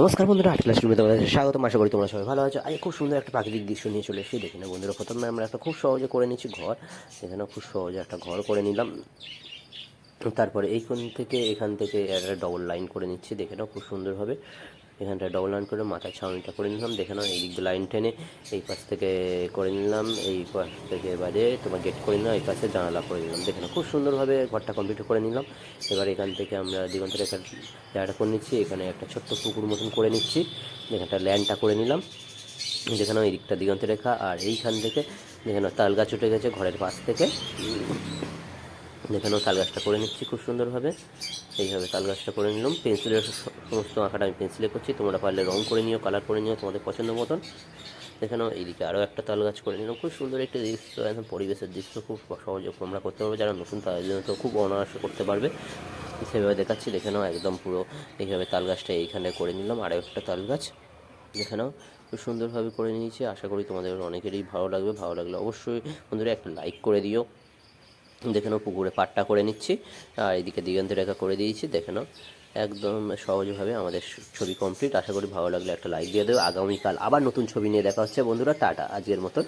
নমস্কার বন্ধুরা আট ক্লাস রুমে তোমাদের স্বাগত আশা করি তোমরা সবাই ভালো আছো। আজ খুব সুন্দর একটা প্রাকৃতিক দৃশ্য নিয়ে চলে এসেছি, দেখি না বন্ধুরা। প্রথমে আমরা একটা খুব সহজে করে নিচ্ছি ঘর। এখানে খুব সহজে একটা ঘর করে নিলাম। তারপরে এইখান থেকে, এখান থেকে একটা ডবল লাইন করে নিচ্ছি, দেখে নাও খুব সুন্দরভাবে। এখানটা ডবল লাইন করে মাথায় ছাউনিটা করে নিলাম। দেখে নাও এই দিক লাইন টেনে এই পাশ থেকে করে নিলাম। এই পাশ থেকে এবারে তোমার গেট করে নিলাম, এই পাশে জানালা করে নিলাম। দেখে নাও, খুব সুন্দরভাবে ঘরটা কমপ্লিট করে নিলাম। এবার এখান থেকে আমরা দিগন্ত রেখার জায়গাটা করে নিচ্ছি। এখানে একটা ছোট্ট পুকুর মতন করে নিচ্ছি। এখানটা ল্যান্ডটা করে নিলাম। দেখে নাও, এই দিকটা দিগন্ত রেখা। আর এইখান থেকে দেখে নাও তাল গাছ উঠে গেছে ঘরের পাশ থেকে। এখানেও তাল গাছটা করে নিচ্ছি খুব সুন্দরভাবে। এইভাবে তাল গাছটা করে নিলাম। পেন্সিলের সমস্ত আঁকাটা আমি পেন্সিলে করছি। তোমরা পারলে রং করে নিও, কালার করে নিও, তোমাদের পছন্দ মতন। এখানেও এইদিকে আরও একটা তাল গাছ করে নিলাম। খুব সুন্দর একটি দৃশ্য, একদম পরিবেশের দৃশ্য, খুব সহজে তোমরা করতে পারবে। যারা নতুন, তাদের জন্য তো খুব অনায়াসে করতে পারবে। সেভাবে দেখাচ্ছি, দেখে নাও, একদম পুরো এইভাবে তাল গাছটা এইখানে করে নিলাম। আরও একটা তাল গাছ, দেখে নাও, খুব সুন্দরভাবে করে নিয়েছি। আশা করি তোমাদের অনেকেরই ভালো লাগবে। ভালো লাগলে অবশ্যই বন্ধুরা একটা লাইক করে দিও। দেখে নাও, পুকুরে পাট্টা করে নিচ্ছি। আর এদিকে দিগন্ত রেখা করে দিয়েছি, দেখে নাও। একদম সহজভাবে আমাদের ছবি কমপ্লিট আশা করি ভালো লাগলে একটা লাইক দিয়ে দেবো। আগামীকাল আবার নতুন ছবি নিয়ে দেখা হচ্ছে, বন্ধুরা। টাটা, আজকের মতন।